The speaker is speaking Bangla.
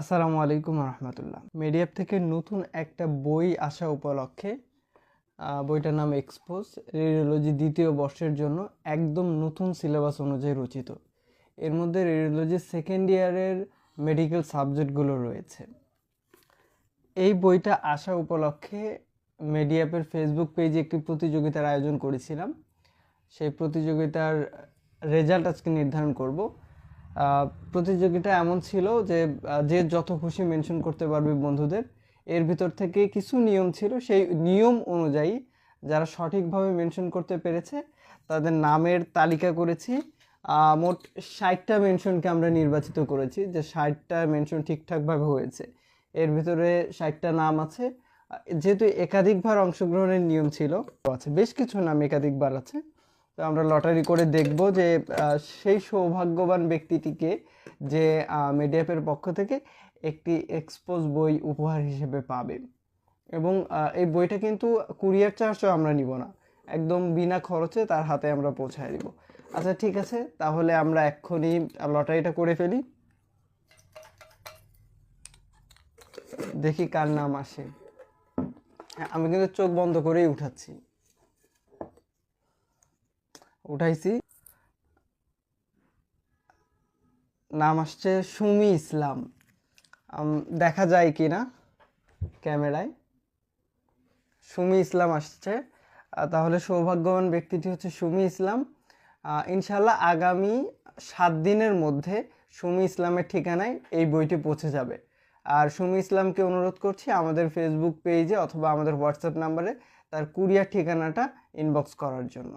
আসসালামু আলাইকুম রহমতুল্লাহ। মিডিয়াপ থেকে নতুন একটা বই আসা উপলক্ষে বইটার নাম এক্সপোজ রেডিওলজি দ্বিতীয় বর্ষের জন্য একদম নতুন সিলেবাস অনুযায়ী রচিত। এর মধ্যে রেডিওলজি সেকেন্ড ইয়ারের মেডিকেল সাবজেক্টগুলো রয়েছে। এই বইটা আসা উপলক্ষে মিডিয়াপের ফেসবুক পেজে একটি প্রতিযোগিতার আয়োজন করেছিলাম। সেই প্রতিযোগিতার রেজাল্ট আজকে নির্ধারণ করব। প্রতিযোগিতা এমন ছিল যে যে যত খুশি মেনশন করতে পারবে বন্ধুদের, এর ভিতর থেকে কিছু নিয়ম ছিল। সেই নিয়ম অনুযায়ী যারা সঠিকভাবে মেনশন করতে পেরেছে, তাদের নামের তালিকা করেছি। মোট ষাটটা মেনশনকে আমরা নির্বাচিত করেছি, যে ষাটটা মেনশন ঠিকঠাকভাবে হয়েছে। এর ভিতরে ষাটটা নাম আছে। যেহেতু একাধিকবার অংশগ্রহণের নিয়ম ছিল, আছে, বেশ কিছু নাম একাধিকবার আছে। তো আমরা লটারি করে দেখব যে সেই সৌভাগ্যবান ব্যক্তিটিকে যে মিডিয়াপের পক্ষ থেকে একটি এক্সপোজ বই উপহার হিসেবে পাবে। এবং এই বইটা কিন্তু কুরিয়ার চার্জও আমরা নিব না। একদম বিনা খরচে তার হাতে আমরা পৌঁছায় দিব। আচ্ছা ঠিক আছে তাহলে আমরা এক্ষুনি লটারিটা করে ফেলি। দেখি কার নাম আসে। হ্যাঁ, আমি কিন্তু চোখ বন্ধ করেই উঠাচ্ছি। উঠাইছি। নাম আসছে সুমি ইসলাম। দেখা যায় কি না ক্যামেরায়? সুমি ইসলাম আসছে। তাহলে সৌভাগ্যবান ব্যক্তিটি হচ্ছে সুমি ইসলাম। ইনশাল্লাহ আগামী সাত দিনের মধ্যে সুমি ইসলামের ঠিকানায় এই বইটি পৌঁছে যাবে। আর সুমি ইসলামকে অনুরোধ করছি আমাদের ফেসবুক পেজে অথবা আমাদের হোয়াটসঅ্যাপ নাম্বারে তার কুরিয়ার ঠিকানাটা ইনবক্স করার জন্য।